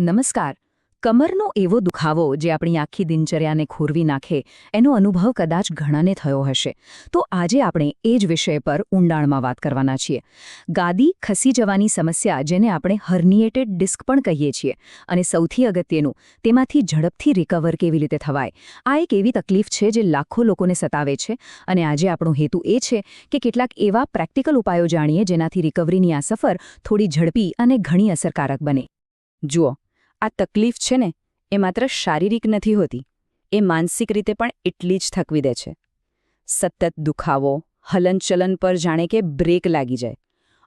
નમસ્કાર. કમરનો એવો દુખાવો જે આપણી આખી દિનચર્યાને ખોરવી નાખે, એનો અનુભવ કદાચ ઘણાને થયો હશે. તો આજે આપણે એ જ વિષય પર ઊંડાણમાં વાત કરવાના છીએ. ગાદી ખસી જવાની સમસ્યા જેને આપણે હર્નિએટેડ ડિસ્ક પણ કહીએ છીએ અને સૌથી અગત્યનું, તેમાંથી ઝડપથી રિકવર કેવી રીતે થવાય? આ એક એવી તકલીફ છે જે લાખો લોકોને સતાવે છે અને આજે આપણો હેતુ એ છે કે કેટલાક એવા પ્રેક્ટિકલ ઉપાયો જાણીએ જેનાથી રિકવરીની આ સફર થોડી ઝડપી અને ઘણી અસરકારક બને. જુઓ આ તકલીફ છે ને, એ માત્ર શારીરિક નથી હોતી, એ માનસિક રીતે પણ એટલી જ થકવી દે છે. સતત દુખાવો, હલનચલન પર જાણે કે બ્રેક લાગી જાય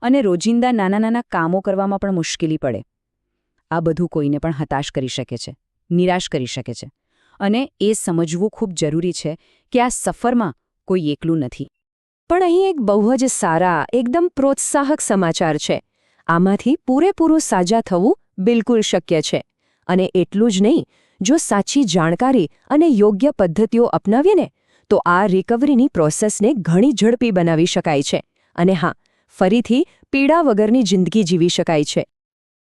અને રોજિંદા નાના નાના કામો કરવામાં પણ મુશ્કેલી પડે. આ બધું કોઈને પણ હતાશ કરી શકે છે, નિરાશ કરી શકે છે અને એ સમજવું ખૂબ જરૂરી છે કે આ સફરમાં કોઈ એકલું નથી. પણ અહીં એક બહુ જ સારા, એકદમ પ્રોત્સાહક સમાચાર છે. આમાંથી પૂરેપૂરું સાજા થવું બિલકુલ શક્ય છે. અને એટલું જ નહીં, જો સાચી જાણકારી અને યોગ્ય પદ્ધતિઓ અપનાવીએ ને, તો આ રિકવરીની પ્રોસેસને ઘણી ઝડપી બનાવી શકાય છે. અને હા, ફરીથી પીડા વગરની જિંદગી જીવી શકાય છે.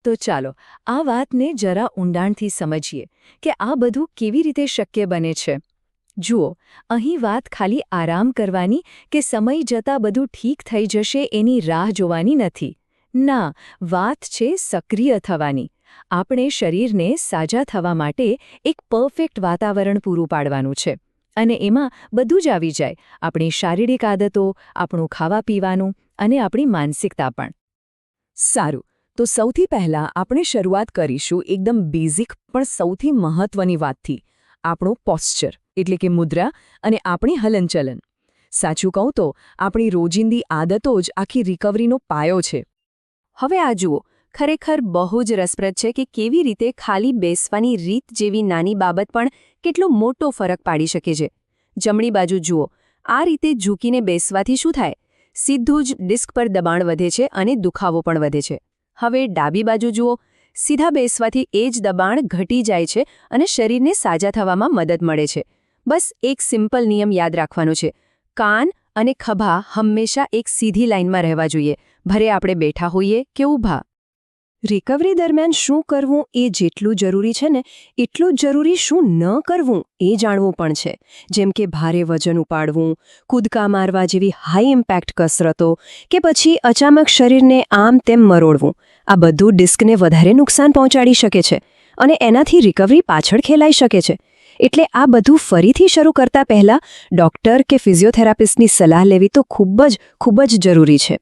તો ચાલો, આ વાતને જરા ઊંડાણથી સમજીએ કે આ બધું કેવી રીતે શક્ય બને છે. જુઓ, અહીં વાત ખાલી આરામ કરવાની કે સમય જતાં બધું ઠીક થઈ જશે એની રાહ જોવાની નથી. ના, વાત છે સક્રિય થવાની. આપણે શરીરને સાજા થવા માટે એક પરફેક્ટ વાતાવરણ પૂરું પાડવાનું છે. અને એમાં બધું જ આવી જાય. આપણી શારીરિક આદતો, આપણું ખાવા પીવાનું અને આપણી માનસિકતા પણ. સારું, તો સૌથી પહેલાં આપણે શરૂઆત કરીશું એકદમ બેઝિક પણ સૌથી મહત્વની વાતથી. આપણો પોસ્ચર એટલે કે મુદ્રા અને આપણી હલનચલન. સાચું કહું તો, આપણી રોજિંદી આદતો જ આખી રિકવરીનો પાયો છે. હવે આ જુઓ ખરેખર બહુ જ રસપ્રદ છે કે કેવી રીતે ખાલી બેસવાની રીત જેવી નાની બાબત પણ કેટલો મોટો ફરક પાડી શકે છે. જમણી બાજુ જુઓ, આ રીતે ઝૂકીને બેસવાથી શું થાય? સીધું જ ડિસ્ક પર દબાણ વધે છે અને દુખાવો પણ વધે છે. હવે ડાબી બાજુ જુઓ, સીધા બેસવાથી એ જ દબાણ ઘટી જાય છે અને શરીરને સાજા થવામાં મદદ મળે છે. બસ એક સિમ્પલ નિયમ યાદ રાખવાનો છે. કાન અને ખભા હંમેશા એક સીધી લાઇનમાં રહેવા જોઈએ. ભરે આપણે બેઠા હોઈએ કે ઊભા. રિકવરી દરમિયાન શું કરવું એ જેટલું જરૂરી છે ને, એટલું જ જરૂરી શું ન કરવું એ જાણવું પણ છે. જેમ કે ભારે વજન ઉપાડવું, કૂદકા મારવા જેવી હાઈ ઇમ્પેક્ટ કસરતો કે પછી અચાનક શરીરને આમ તેમ મરોડવું. આ બધું ડિસ્કને વધારે નુકસાન પહોંચાડી શકે છે અને એનાથી રિકવરી પાછળ ખેલાઈ શકે છે. એટલે આ બધું ફરીથી શરૂ કરતા પહેલા ડોક્ટર કે ફિઝિયોથેરાપિસ્ટની સલાહ લેવી તો ખૂબ જ ખૂબ જ જરૂરી છે.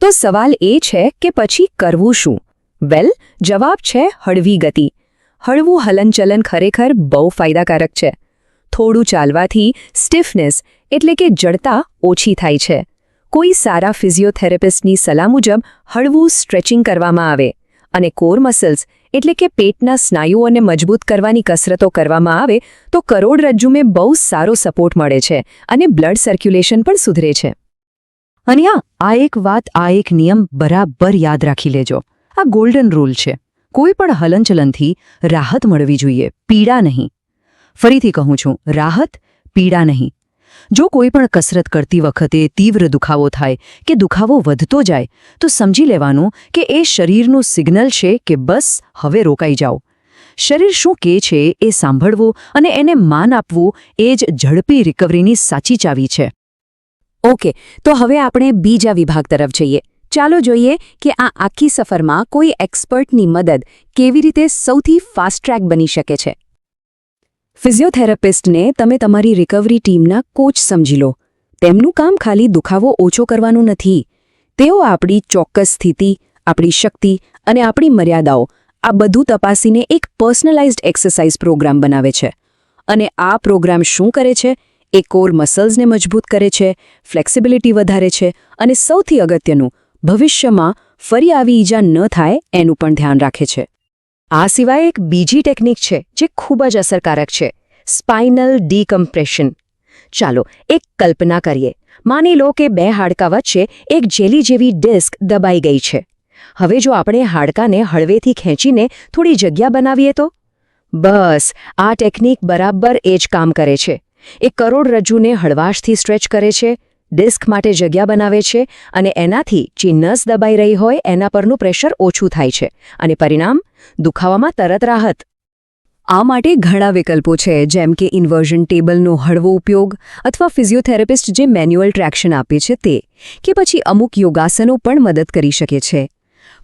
તો સવાલ એ છે કે પછી કરવું શું? વેલ, જવાબ છે હળવી ગતિ. હળવું હલનચલન ખરેખર બહુ ફાયદાકારક છે. થોડું ચાલવાથી સ્ટીફનેસ એટલે કે જડતા ઓછી થાય છે. કોઈ સારા ફિઝિયોથેરાપિસ્ટની સલાહ મુજબ હળવું સ્ટ્રેચિંગ કરવામાં આવે અને કોર મસલ્સ એટલે કે પેટના સ્નાયુઓને મજબૂત કરવાની કસરતો કરવામાં આવે તો કરોડરજ્જુમે બહુ સારો સપોર્ટ મળે છે અને બ્લડ સર્ક્યુલેશન પણ સુધરે છે. અને આ એક વાત, આ એક નિયમ બરાબર યાદ રાખી લેજો. આ ગોલ્ડન રૂલ છે. કોઈ પણ હલનચલનથી રાહત મળવી જોઈએ. પીડા નહીં. ફરીથી કહું છું, રાહત, પીડા નહીં. જો કોઈ પણ કસરત કરતી વખતે તીવ્ર દુખાવો થાય કે દુખાવો વધતો જાય, તો સમજી લેવાનું કે એ શરીરનું સિગ્નલ છે કે બસ, હવે રોકાઈ જાઓ. શરીર શું કહે છે એ સાંભળવું અને એને માન આપવું એ જ ઝડપી રિકવરીની સાચી ચાવી છે. ઓકે, તો હવે આપણે બીજા વિભાગ તરફ જઈએ. ચાલો જોઈએ કે આ આખી સફરમાં કોઈ એક્સપર્ટની મદદ કેવી રીતે સૌથી ફાસ્ટ ટ્રેક બની શકે છે. ફિઝિયોથેરાપિસ્ટને તમે તમારી રિકવરી ટીમના કોચ સમજી લો. તેમનું કામ ખાલી દુખાવો ઓછો કરવાનું નથી. તેઓ આપણી ચોક્કસ સ્થિતિ, આપણી શક્તિ અને આપણી મર્યાદાઓ, આ બધું તપાસીને એક પર્સનલાઇઝ્ડ એક્સરસાઇઝ પ્રોગ્રામ બનાવે છે. અને આ પ્રોગ્રામ શું કરે છે? એ કોર મસલ્સને મજબૂત કરે છે, ફ્લેક્સિબિલિટી વધારે છે અને સૌથી અગત્યનું ભવિષ્યમાં ફરી આવી ઈજા ન થાય એનું પણ ધ્યાન રાખે છે. આ સિવાય એક બીજી ટેકનિક છે જે ખૂબ જ અસરકારક છે, સ્પાઇનલ ડીકમ્પ્રેશન. ચાલો એક કલ્પના કરીએ. માની લો કે બે હાડકા વચ્ચે એક જેલી જેવી ડિસ્ક દબાઈ ગઈ છે. હવે જો આપણે હાડકાને હળવેથી ખેંચીને થોડી જગ્યા બનાવીએ તો? બસ, આ ટેકનિક બરાબર એ જ કામ કરે છે. એ કરોડરજ્જુને હળવાશથી સ્ટ્રેચ કરે છે. ડિસ્ક માટે જગ્યા બનાવે છે અને એનાથી જે નસ દબાઈ રહી હોય એના પરનું પ્રેશર ઓછું થાય છે અને પરિણામ દુખાવામાં તરત રાહત. આ માટે ઘણા વિકલ્પો છે, જેમ કે ઇન્વર્ઝન ટેબલનો હળવો ઉપયોગ અથવા ફિઝિયોથેરાપિસ્ટ જે મેન્યુઅલ ટ્રેક્શન આપે છે તે, કે પછી અમુક યોગાસનો પણ મદદ કરી શકે છે.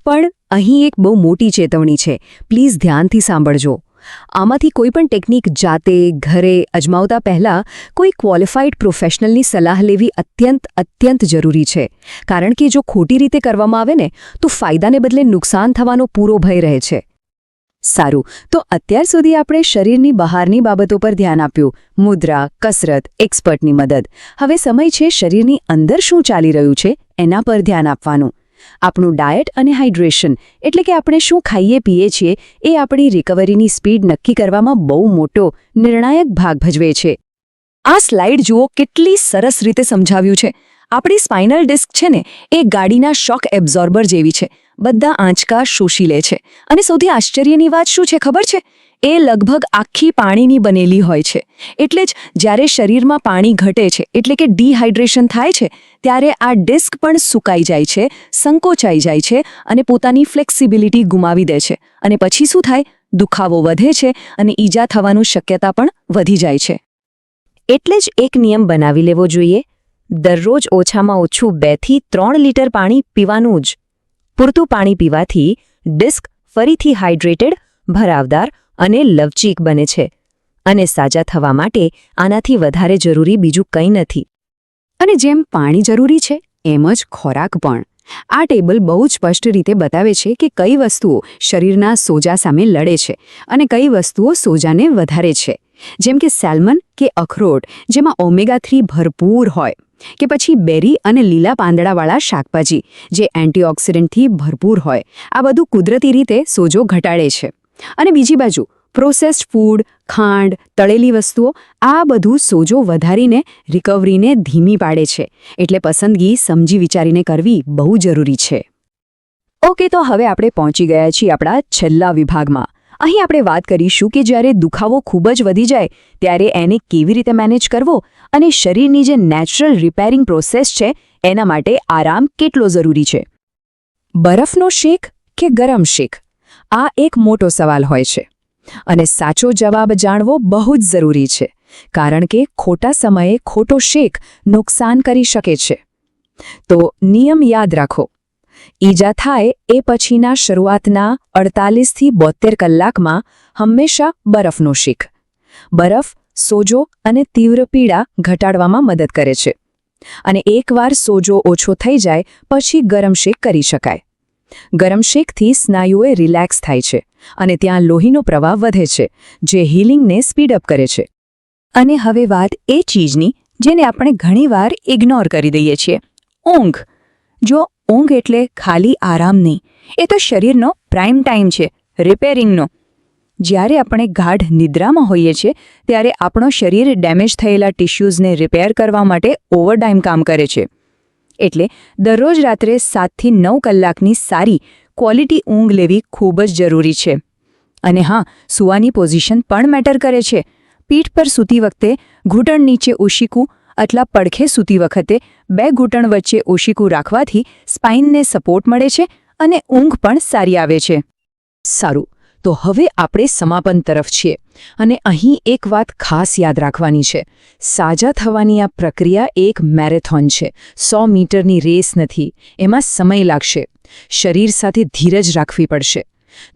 પણ અહીં એક બહુ મોટી ચેતવણી છે, પ્લીઝ ધ્યાનથી સાંભળજો. આમાંથી કોઈ પણ ટેકનિક જાતે, ઘરે, અજમાવતા પહેલા કોઈ ક્વોલિફાઈડ પ્રોફેશનલની સલાહ લેવી અત્યંત અત્યંત જરૂરી છે. કારણ કે જો ખોટી રીતે કરવામાં આવે ને, તો ફાયદાને બદલે નુકસાન થવાનો પૂરો ભય રહે છે. સારું, તો અત્યાર સુધી આપણે શરીરની બહારની બાબતો પર ધ્યાન આપ્યું. મુદ્રા, કસરત એક્સપર્ટની મદદ. હવે સમય છે શરીરની અંદર શું ચાલી રહ્યું છે, એના પર ધ્યાન આપવાનું. આપણું ડાયટ અને હાઇડ્રેશન, એટલે કે આપણે શું ખાઈએ પીએ છીએ, એ આપણી રિકવરીની સ્પીડ નક્કી કરવામાં બહુ મોટો, નિર્ણાયક ભાગ ભજવે છે. આ સ્લાઇડ જુઓ કેટલી સરસ રીતે સમજાવ્યું છે. આપણી સ્પાઇનલ ડિસ્ક છે ને, એ ગાડીના શોક એબ્ઝોર્બર જેવી છે. બધા આંચકા શોષી લે છે. અને સૌથી આશ્ચર્યની વાત શું છે ખબર છે? એ લગભગ આખી પાણીની બનેલી હોય છે. એટલે જ જ્યારે શરીરમાં પાણી ઘટે છે, એટલે કે ડિહાઇડ્રેશન થાય છે, ત્યારે આ ડિસ્ક પણ સુકાઈ જાય છે, સંકોચાઈ જાય છે અને પોતાની ફ્લેક્સિબિલિટી ગુમાવી દે છે. અને પછી શું થાય? દુખાવો વધે છે અને ઈજા થવાનું શક્યતા પણ વધી જાય છે. એટલે જ એક નિયમ બનાવી લેવો જોઈએ. દરરોજ ઓછામાં ઓછું બેથી ત્રણ લીટર પાણી પીવાનું જ. પૂરતું પાણી પીવાથી ડિસ્ક ફરીથી હાઇડ્રેટેડ, ભરાવદાર અને લવચીક બને છે અને સાજા થવા માટે આનાથી વધારે જરૂરી બીજું કંઈ નથી. અને જેમ પાણી જરૂરી છે, એમ જ ખોરાક પણ. આ ટેબલ બહુ સ્પષ્ટ રીતે બતાવે છે કે કઈ વસ્તુઓ શરીરના સોજા સામે લડે છે અને કઈ વસ્તુઓ સોજાને વધારે છે. જેમ કે સેલ્મન કે અખરોટ, જેમાં ઓમેગા થ્રી ભરપૂર હોય. કે પછી બેરી અને લીલા પાંદડાવાળા શાકભાજી, જે એન્ટીઓક્સિડન્ટથી ભરપૂર હોય. આ બધું કુદરતી રીતે સોજો ઘટાડે છે. અને બીજી બાજુ પ્રોસેસ્ડ ફૂડ ખાંડ, તળેલી વસ્તુઓ, આ બધું સોજો વધારીને રિકવરીને ધીમી પાડે છે. એટલે પસંદગી સમજી વિચારીને કરવી બહુ જરૂરી છે. ઓકે, તો હવે આપણે પહોંચી ગયા છીએ આપણા છેલ્લા વિભાગમાં. અહીં આપણે વાત કરીશું કે જ્યારે દુખાવો ખૂબ જ વધી જાય, ત્યારે એને કેવી રીતે મેનેજ કરવો અને શરીરની જે નેચરલ રિપેરિંગ પ્રોસેસ છે, એના માટે આરામ કેટલો જરૂરી છે? બરફનો શેક કે ગરમ શેક? આ એક મોટો સવાલ હોય છે. અને સાચો જવાબ જાણવો બહુ જ જરૂરી છે, કારણ કે ખોટા સમયે ખોટો શેક નુકસાન કરી શકે છે. તો નિયમ યાદ રાખો. ઈજા થાય એ પછીના શરૂઆતના અડતાલીસથી બોતેર કલાકમાં હંમેશા બરફનો શેક. બરફ સોજો અને તીવ્ર પીડા ઘટાડવામાં મદદ કરે છે. અને એકવાર સોજો ઓછો થઈ જાય, પછી ગરમ શેક કરી શકાય. ગરમ શેકથી સ્નાયુએ રિલેક્સ થાય છે અને ત્યાં લોહીનો પ્રવાહ વધે છે, જે હીલિંગને સ્પીડઅપ કરે છે. અને હવે વાત એ ચીજની જેને આપણે ઘણીવાર ઇગ્નોર કરી દઈએ છીએ, ઊંઘ. જો ઊંઘ એટલે ખાલી આરામ નહીં, એ તો શરીરનો પ્રાઇમ ટાઈમ છે, રિપેરિંગનો. જ્યારે આપણે ગાઢ નિદ્રામાં હોઈએ છીએ, ત્યારે આપણો શરીર ડેમેજ થયેલા ટિશ્યુઝને રિપેર કરવા માટે ઓવરટાઈમ કામ કરે છે. એટલે દરરોજ રાત્રે સાતથી નવ કલાકની સારી ક્વોલિટી ઊંઘ લેવી ખૂબ જ જરૂરી છે. અને હા, સૂવાની પોઝિશન પણ મેટર કરે છે. પીઠ પર સૂતી વખતે ઘૂંટણ નીચે ઓશિકું અથવા પડખે સૂતી વખતે બે ઘૂંટણ વચ્ચે ઓશિકું રાખવાથી સ્પાઇનને સપોર્ટ મળે છે અને ઊંઘ પણ સારી આવે છે. સારું, તો હવે આપણે સમાપન તરફ છીએ. અને અહીં એક વાત ખાસ યાદ રાખવાની છે. સાજા થવાની આ પ્રક્રિયા એક મેરેથોન છે. સો મીટરની રેસ નથી. એમાં સમય લાગશે. શરીર સાથે ધીરજ રાખવી પડશે.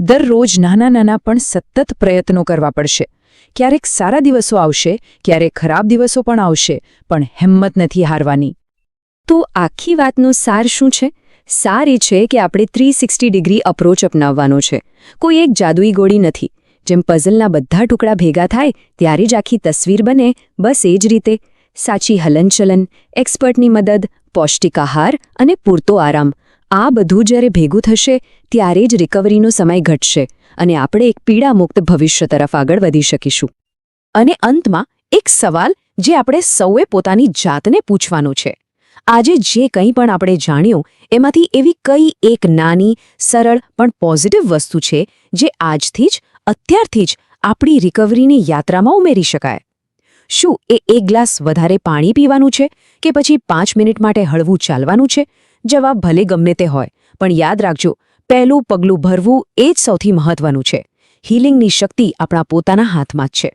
દરરોજ નાના નાના પણ સતત પ્રયત્નો કરવા પડશે. ક્યારેક સારા દિવસો આવશે, ક્યારેક ખરાબ દિવસો પણ આવશે, પણ હિંમત નથી હારવાની. તો આખી વાતનો સાર શું છે? સાર એ છે કે આપણે થ્રી ડિગ્રી અપ્રોચ અપનાવવાનો છે. કોઈ એક જાદુઈ ગોળી નથી. જેમ પઝલના બધા ટુકડા ભેગા થાય, ત્યારે જ આખી તસવીર બને. બસ એ જ રીતે. સાચી હલનચલન, એક્સપર્ટની મદદ, પૌષ્ટિક આહાર અને પૂરતો આરામ. આ બધું જ્યારે ભેગું થશે, ત્યારે જ રિકવરીનો સમય ઘટશે અને આપણે એક પીડામુક્ત ભવિષ્ય તરફ આગળ વધી શકીશું. અને અંતમાં, એક સવાલ જે આપણે સૌએ પોતાની જાતને પૂછવાનો છે. આજે જે કંઈ પણ આપણે જાણ્યું, એમાંથી એવી કઈ એક નાની, સરળ, પણ પોઝિટિવ વસ્તુ છે, જે આજથી જ અત્યારથી જ આપણી રિકવરીની યાત્રામાં ઉમેરી શકાય. શું એ એક ગ્લાસ વધારે પાણી પીવાનું છે કે પછી પાંચ મિનિટ માટે હળવું ચાલવાનું છે? જવાબ ભલે ગમે તે હોય, પણ યાદ રાખજો, પહેલું પગલું ભરવું એ જ સૌથી મહત્વનું છે. હિલિંગની શક્તિ આપણા પોતાના હાથમાં જ છે.